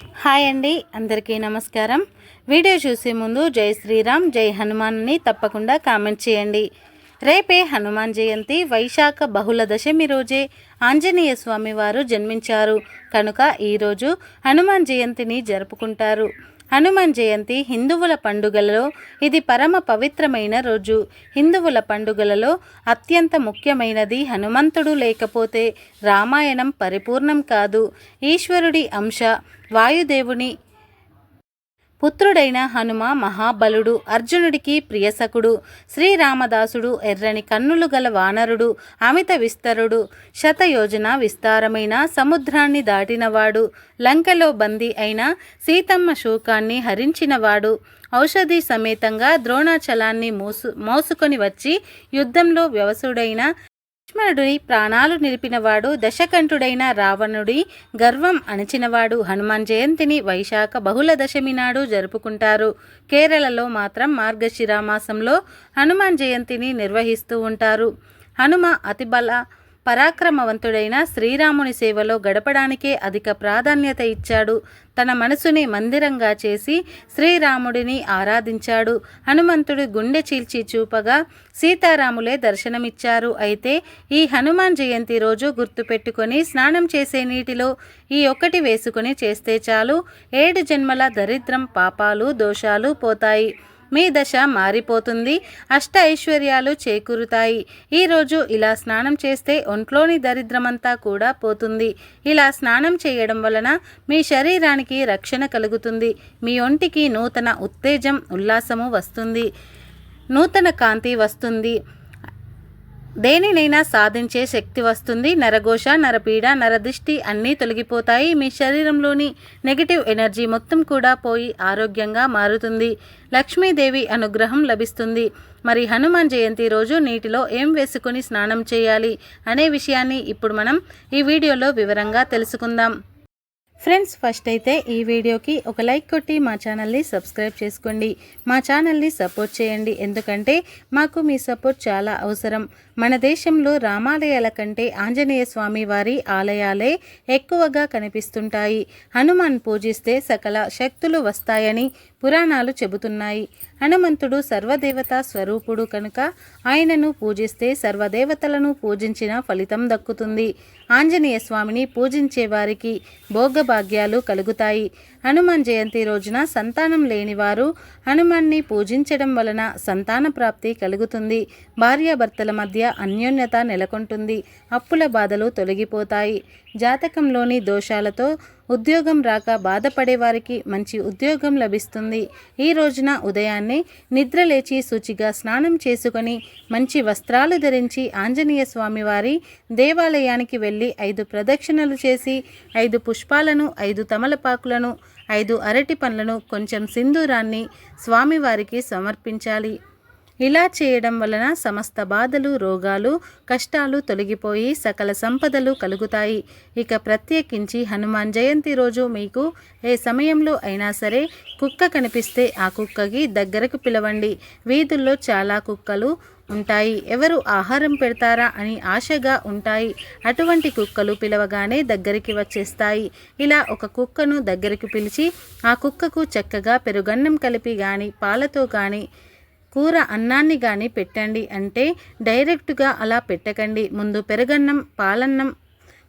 Hi అండి అందరికీ నమస్కారం. వీడియో చూసే ముందు జై శ్రీరామ్ జై హనుమాన్ అని తప్పకుండా కామెంట్ చేయండి. రేపే హనుమాన్ జయంతి వైశాఖ బహుళ దశమి రోజే ఆంజనేయ స్వామి వారు జన్మించారు. కనుక ఈరోజు హనుమాన్ జయంతిని జరుపుకుంటారు. హనుమాన్ జయంతి హిందువుల పండుగలలో ఇది పరమ పవిత్రమైన రోజు. హిందువుల పండుగలలో అత్యంత ముఖ్యమైనది హనుమంతుడు లేకపోతే రామాయణం పరిపూర్ణం కాదు. ఈశ్వరుడి అంశ వాయుదేవుని పుత్రుడైన హనుమ మహాబలుడు అర్జునుడికి ప్రియసకుడు శ్రీరామదాసుడు ఎర్రని కన్నులు గల వానరుడు అమిత విస్తరుడు శతయోజన విస్తారమైన సముద్రాన్ని దాటినవాడు లంకలో బందీ అయిన సీతమ్మ శోకాన్ని హరించినవాడు ఔషధి సమేతంగా ద్రోణాచలాన్ని మోసు మోసుకొని వచ్చి యుద్ధంలో వ్యవసుడైన లక్ష్మణుడి ప్రాణాలు నిలిపినవాడు దశకంఠుడైన రావణుడి గర్వం అణచినవాడు హనుమాన్ జయంతిని వైశాఖ బహుళ దశమి నాడు జరుపుకుంటారు. కేరళలో మాత్రం మార్గశిర మాసంలో హనుమాన్ జయంతిని నిర్వహిస్తూ ఉంటారు. హనుమ అతిబల పరాక్రమవంతుడైన శ్రీరాముని సేవలో గడపడానికే అధిక ప్రాధాన్యత ఇచ్చాడు. తన మనసుని మందిరంగా చేసి శ్రీరాముడిని ఆరాధించాడు. హనుమంతుడు గుండె చీల్చి చూపగా సీతారాములే దర్శనమిచ్చారు. అయితే ఈ హనుమాన్ జయంతి రోజు గుర్తుపెట్టుకొని స్నానం చేసే నీటిలో ఈ ఒక్కటి వేసుకొని చేస్తే చాలు. ఏడు జన్మల దరిద్రం పాపాలు దోషాలు పోతాయి. మీ దశ మారిపోతుంది. అష్ట ఐశ్వర్యాలు చేకూరుతాయి ఈరోజు ఇలా స్నానం చేస్తే ఒంట్లోని దరిద్రమంతా కూడా పోతుంది. ఇలా స్నానం చేయడం వలన మీ శరీరానికి రక్షణ కలుగుతుంది. మీ ఒంటికి నూతన ఉత్తేజం ఉల్లాసము వస్తుంది. నూతన కాంతి వస్తుంది. దేనినైనా సాధించే శక్తి వస్తుంది. నరఘోష నరపీడ నరదిష్టి అన్నీ తొలగిపోతాయి. మీ శరీరంలోని నెగిటివ్ ఎనర్జీ మొత్తం కూడా పోయి ఆరోగ్యంగా మారుతుంది. లక్ష్మీదేవి అనుగ్రహం లభిస్తుంది. మరి హనుమాన్ జయంతి రోజు నీటిలో ఏం వేసుకొని స్నానం చేయాలి అనే విషయాన్ని ఇప్పుడు మనం ఈ వీడియోలో వివరంగా తెలుసుకుందాం. ఫ్రెండ్స్ ఫస్ట్ అయితే ఈ వీడియోకి ఒక లైక్ కొట్టి మా ఛానల్ని సబ్స్క్రైబ్ చేసుకోండి. మా ఛానల్ని సపోర్ట్ చేయండి. ఎందుకంటే మాకు మీ సపోర్ట్ చాలా అవసరం. మన దేశంలో రామాలయాల కంటే ఆంజనేయ స్వామి వారి ఆలయాలే ఎక్కువగా కనిపిస్తుంటాయి. హనుమాన్ పూజిస్తే సకల శక్తులు వస్తాయని పురాణాలు చెబుతున్నాయి. హనుమంతుడు సర్వదేవతా స్వరూపుడు కనుక ఆయనను పూజిస్తే సర్వదేవతలను పూజించిన ఫలితం దక్కుతుంది. ఆంజనేయ స్వామిని పూజించే వారికి భోగభాగ్యాలు కలుగుతాయి. హనుమాన్ జయంతి రోజున సంతానం లేనివారు హనుమాన్ని పూజించడం వలన సంతాన ప్రాప్తి కలుగుతుంది. భార్యాభర్తల మధ్య అన్యోన్యత నెలకొంటుంది. అప్పుల బాధలు తొలగిపోతాయి. జాతకంలోని దోషాలతో ఉద్యోగం రాక బాధపడే వారికి మంచి ఉద్యోగం లభిస్తుంది. ఈ రోజున ఉదయాన్నే నిద్ర లేచి శుచిగా స్నానం చేసుకొని మంచి వస్త్రాలు ధరించి ఆంజనేయ స్వామివారి దేవాలయానికి వెళ్ళి ఐదు ప్రదక్షిణలు చేసి ఐదు పుష్పాలను ఐదు తమలపాకులను ఐదు అరటి పండ్లను కొంచెం సింధూరాన్ని స్వామివారికి సమర్పించాలి. ఇలా చేయడం వలన సమస్త బాధలు రోగాలు కష్టాలు తొలగిపోయి సకల సంపదలు కలుగుతాయి. ఇక ప్రత్యేకించి హనుమాన్ జయంతి రోజు మీకు ఏ సమయంలో అయినా సరే కుక్క కనిపిస్తే ఆ కుక్కకి దగ్గరకు పిలవండి. వీధుల్లో చాలా కుక్కలు ఉంటాయి. ఎవరు ఆహారం పెడతారా అని ఆశగా ఉంటాయి. అటువంటి కుక్కలు పిలవగానే దగ్గరికి వచ్చేస్తాయి. ఇలా ఒక కుక్కను దగ్గరికి పిలిచి ఆ కుక్కకు చక్కగా పెరుగన్నం కలిపి కానీ పాలతో కానీ కూర అన్నాన్ని కానీ పెట్టండి అంటే డైరెక్ట్గా అలా పెట్టకండి. ముందు పెరగన్నం పాలన్నం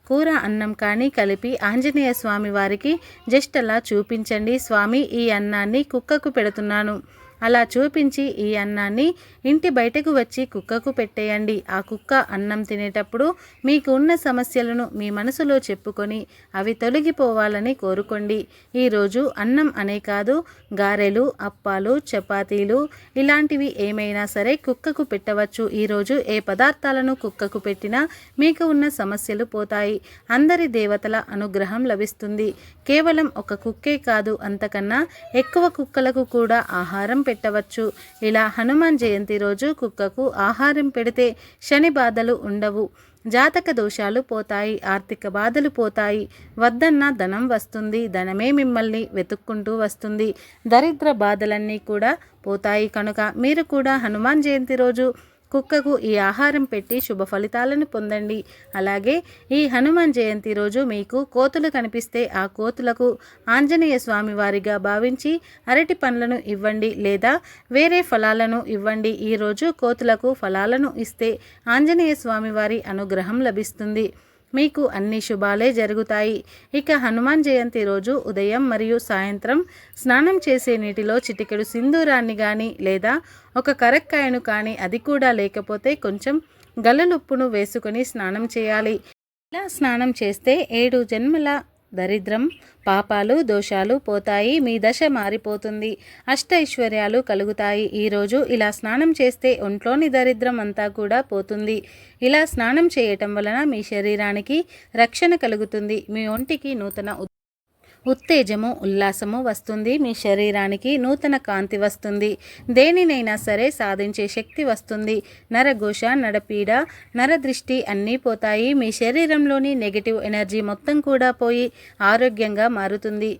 కూర అన్నం కానీ కలిపి ఆంజనేయ స్వామి వారికి జస్ట్ అలా చూపించండి. స్వామి ఈ అన్నాన్ని కుక్కకు పెడుతున్నాను. అలా చూపించి ఈ అన్నాన్ని ఇంటి బయటకు వచ్చి కుక్కకు పెట్టేయండి. ఆ కుక్క అన్నం తినేటప్పుడు మీకు ఉన్న సమస్యలను మీ మనసులో చెప్పుకొని అవి తొలగిపోవాలని కోరుకోండి. ఈరోజు అన్నం అనే కాదు గారెలు అప్పాలు చపాతీలు ఇలాంటివి ఏమైనా సరే కుక్కకు పెట్టవచ్చు. ఈరోజు ఏ పదార్థాలను కుక్కకు పెట్టినా మీకు ఉన్న సమస్యలు పోతాయి. అందరి దేవతల అనుగ్రహం లభిస్తుంది. కేవలం ఒక కుక్కే కాదు అంతకన్నా ఎక్కువ కుక్కలకు కూడా ఆహారం పెట్టవచ్చు. ఇలా హనుమాన్ జయంతి రోజు కుక్కకు ఆహారం పెడితే శని బాధలు ఉండవు. జాతక దోషాలు పోతాయి ఆర్థిక బాధలు పోతాయి. వద్దన్న ధనం వస్తుంది ధనమే మిమ్మల్ని వెతుక్కుంటూ వస్తుంది. దరిద్ర బాధలన్నీ కూడా పోతాయి కనుక మీరు కూడా హనుమాన్ జయంతి రోజు కుక్కకు ఈ ఆహారం పెట్టి శుభ ఫలితాలను పొందండి. అలాగే ఈ హనుమాన్ జయంతి రోజు మీకు కోతులు కనిపిస్తే ఆ కోతులకు ఆంజనేయ స్వామి వారిగా భావించి అరటి పండ్లను ఇవ్వండి లేదా వేరే ఫలాలను ఇవ్వండి. ఈరోజు కోతులకు ఫలాలను ఇస్తే ఆంజనేయ స్వామి వారి అనుగ్రహం లభిస్తుంది. మీకు అన్ని శుభాలే జరుగుతాయి. ఇక హనుమాన్ జయంతి రోజు ఉదయం మరియు సాయంత్రం స్నానం చేసే నీటిలో చిటికెడు సింధూరాన్ని కానీ లేదా ఒక కరక్కాయను కానీ అది కూడా లేకపోతే కొంచెం గలలుప్పును వేసుకొని స్నానం చేయాలి. ఇలా స్నానం చేస్తే ఏడు జన్మల దరిద్రం పాపాలు దోషాలు పోతాయి మీ దశ మారిపోతుంది. అష్టైశ్వర్యాలు కలుగుతాయి. ఈరోజు ఇలా స్నానం చేస్తే ఒంట్లోని దరిద్రం అంతా కూడా పోతుంది. ఇలా స్నానం చేయటం వలన మీ శరీరానికి రక్షణ కలుగుతుంది. మీ ఒంటికి నూతన ఉత్తేజము ఉల్లాసము వస్తుంది. మీ శరీరానికి నూతన కాంతి వస్తుంది. దేనినైనా సరే సాధించే శక్తి వస్తుంది. నరఘోష నడపీడ నరదృష్టి అన్నీ పోతాయి. మీ శరీరంలోని నెగిటివ్ ఎనర్జీ మొత్తం కూడా పోయి ఆరోగ్యంగా మారుతుంది.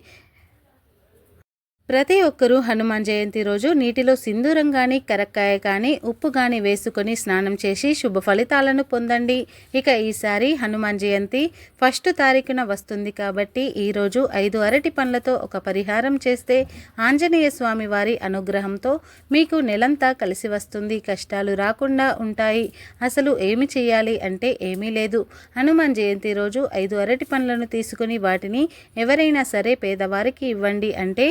ప్రతి ఒక్కరూ హనుమాన్ జయంతి రోజు నీటిలో సింధూరం కానీ కరక్కాయ కానీ ఉప్పు కానీ వేసుకొని స్నానం చేసి శుభ ఫలితాలను పొందండి. ఇక ఈసారి హనుమాన్ జయంతి ఫస్ట్ తారీఖున వస్తుంది కాబట్టి ఈరోజు ఐదు అరటి పండ్లతో ఒక పరిహారం చేస్తే ఆంజనేయ స్వామి వారి అనుగ్రహంతో మీకు నెలంతా కలిసి వస్తుంది. కష్టాలు రాకుండా ఉంటాయి. అసలు ఏమి చేయాలి అంటే ఏమీ లేదు. హనుమాన్ జయంతి రోజు ఐదు అరటి పండ్లను తీసుకుని వాటిని ఎవరైనా సరే పేదవారికి ఇవ్వండి అంటే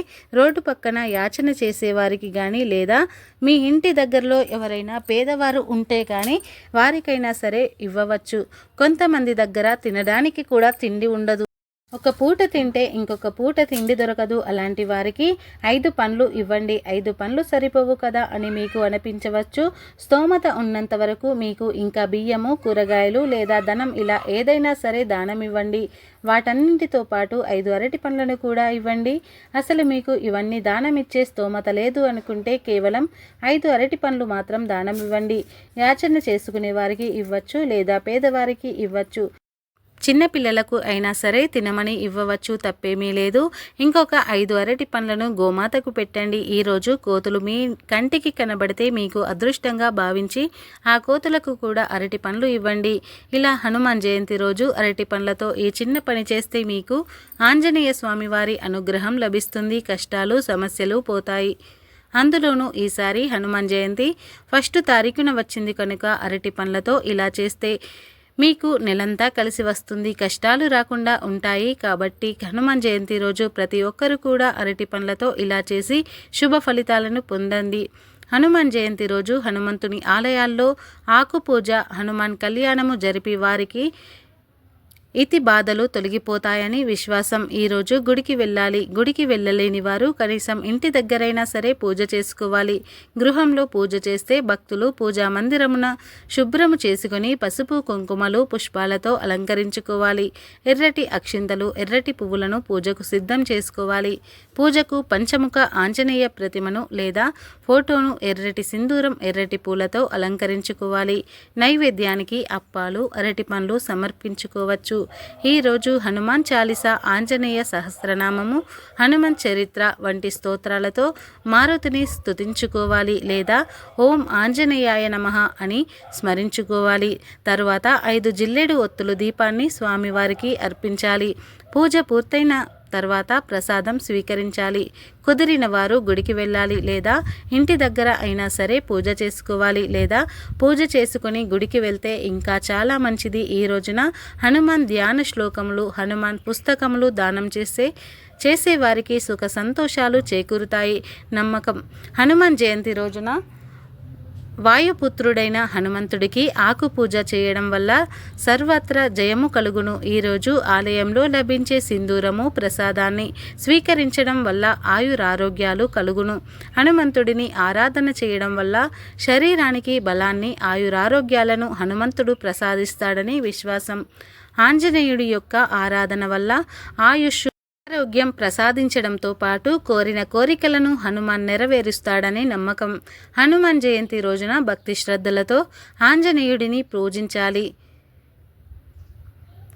రోడ్డు పక్కన యాచన చేసేవారికి కానీ లేదా మీ ఇంటి దగ్గరలో ఎవరైనా పేదవారు ఉంటే కానీ వారికైనా సరే ఇవ్వవచ్చు. కొంతమంది దగ్గర తినడానికి కూడా తిండి ఉండదు. ఒక పూట తింటే ఇంకొక పూట తిండి దొరకదు. అలాంటి వారికి ఐదు పండ్లు ఇవ్వండి. ఐదు పండ్లు సరిపోవు కదా అని మీకు అనిపించవచ్చు. స్తోమత ఉన్నంత వరకు మీకు ఇంకా బియ్యము కూరగాయలు లేదా ధనం ఇలా ఏదైనా సరే దానం ఇవ్వండి. వాటన్నింటితో పాటు ఐదు అరటి పండ్లను కూడా ఇవ్వండి. అసలు మీకు ఇవన్నీ దానం ఇచ్చే స్తోమత లేదు అనుకుంటే కేవలం ఐదు అరటి పండ్లు మాత్రం దానం ఇవ్వండి. యాచన చేసుకునే వారికి ఇవ్వచ్చు లేదా పేదవారికి ఇవ్వచ్చు. చిన్నపిల్లలకు అయినా సరే తినమని ఇవ్వవచ్చు తప్పేమీ లేదు. ఇంకొక ఐదు అరటి పండ్లను గోమాతకు పెట్టండి. ఈరోజు కోతులు మీ కంటికి కనబడితే మీకు అదృష్టంగా భావించి ఆ కోతులకు కూడా అరటి పండ్లు ఇవ్వండి. ఇలా హనుమాన్ జయంతి రోజు అరటి పండ్లతో ఈ చిన్న పని చేస్తే మీకు ఆంజనేయ స్వామి వారి అనుగ్రహం లభిస్తుంది. కష్టాలు సమస్యలు పోతాయి. అందులోనూ ఈసారి హనుమాన్ జయంతి ఫస్ట్ తారీఖున వచ్చింది కనుక అరటి పండ్లతో ఇలా చేస్తే మీకు నెలంతా కలిసి వస్తుంది. కష్టాలు రాకుండా ఉంటాయి. కాబట్టి హనుమాన్ జయంతి రోజు ప్రతి ఒక్కరు కూడా అరటి పండ్లతో ఇలా చేసి శుభ ఫలితాలను పొందండి. హనుమాన్ జయంతి రోజు హనుమంతుని ఆలయాల్లో ఆకు పూజ హనుమాన్ కళ్యాణము జరిపి వారికి ఇతి బాధలు తొలగిపోతాయని విశ్వాసం. ఈరోజు గుడికి వెళ్ళాలి. గుడికి వెళ్ళలేని వారు కనీసం ఇంటి దగ్గరైనా సరే పూజ చేసుకోవాలి. గృహంలో పూజ చేస్తే భక్తులు పూజా మందిరమున శుభ్రము చేసుకుని పసుపు కుంకుమలు పుష్పాలతో అలంకరించుకోవాలి. ఎర్రటి అక్షింతలు ఎర్రటి పువ్వులను పూజకు సిద్ధం చేసుకోవాలి. పూజకు పంచముఖ ఆంజనేయ ప్రతిమను లేదా ఫోటోను ఎర్రటి సింధూరం ఎర్రటి పూలతో అలంకరించుకోవాలి. నైవేద్యానికి అప్పాలు అరటి పండ్లు సమర్పించుకోవచ్చు. ఈరోజు హనుమాన్ చాలీస ఆంజనేయ సహస్రనామము హనుమాన్ చరిత్ర వంటి స్తోత్రాలతో మారుతిని స్తుతించుకోవాలి లేదా ఓం ఆంజనేయాయ నమః అని స్మరించుకోవాలి. తరువాత ఐదు జిల్లెడు ఒత్తులు దీపాన్ని స్వామివారికి అర్పించాలి. పూజ పూర్తయిన తర్వాత ప్రసాదం స్వీకరించాలి. కుదిరిన వారు గుడికి వెళ్ళాలి లేదా ఇంటి దగ్గర అయినా సరే పూజ చేసుకోవాలి లేదా పూజ చేసుకుని గుడికి వెళ్తే ఇంకా చాలా మంచిది. ఈ రోజున హనుమాన్ ధ్యాన శ్లోకములు హనుమాన్ పుస్తకములు దానం చేసే చేసేవారికి సుఖ సంతోషాలు చేకూరుతాయి. నమ్మకం. హనుమాన్ జయంతి రోజున వాయుపుత్రుడైన హనుమంతుడికి ఆకు పూజ చేయడం వల్ల సర్వత్ర జయము కలుగును. ఈరోజు ఆలయంలో లభించే సింధూరము ప్రసాదాన్ని స్వీకరించడం వల్ల ఆయురారోగ్యాలు కలుగును. హనుమంతుడిని ఆరాధన చేయడం వల్ల శరీరానికి బలాన్ని ఆయురారోగ్యాలను హనుమంతుడు ప్రసాదిస్తాడని విశ్వాసం. ఆంజనేయుడి యొక్క ఆరాధన వల్ల ఆయుష్ ఆరోగ్యం ప్రసాదించడంతో పాటు కోరిన కోరికలను హనుమాన్ నెరవేరుస్తాడని నమ్మకం. హనుమాన్ జయంతి రోజున భక్తి శ్రద్ధలతో ఆంజనేయుడిని పూజించాలి.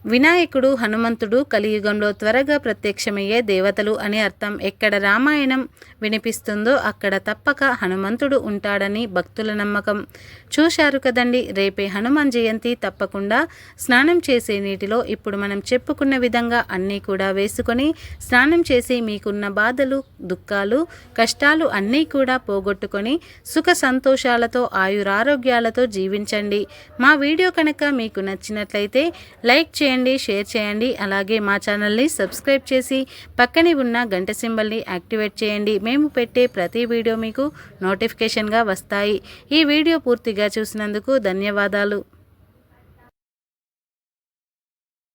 వినాయకుడు హనుమంతుడు కలియుగంలో త్వరగా ప్రత్యక్షమయ్యే దేవతలు అని అర్థం ఎక్కడ రామాయణం వినిపిస్తుందో అక్కడ తప్పక హనుమంతుడు ఉంటాడని భక్తుల నమ్మకం. చూశారు కదండి రేపే హనుమాన్ జయంతి తప్పకుండా స్నానం చేసే నీటిలో ఇప్పుడు మనం చెప్పుకున్న విధంగా అన్నీ కూడా వేసుకొని స్నానం చేసి మీకున్న బాధలు దుఃఖాలు కష్టాలు అన్నీ కూడా పోగొట్టుకొని సుఖ సంతోషాలతో ఆయురారోగ్యాలతో జీవించండి. మా వీడియో కనుక మీకు నచ్చినట్లయితే లైక్ చేయండి షేర్ చేయండి. అలాగే మా ఛానల్ని సబ్స్క్రైబ్ చేసి పక్కనే ఉన్న గంట సింబల్ని యాక్టివేట్ చేయండి. మేము పెట్టే ప్రతి వీడియో మీకు నోటిఫికేషన్గా వస్తాయి. ఈ వీడియో పూర్తిగా చూసినందుకు ధన్యవాదాలు.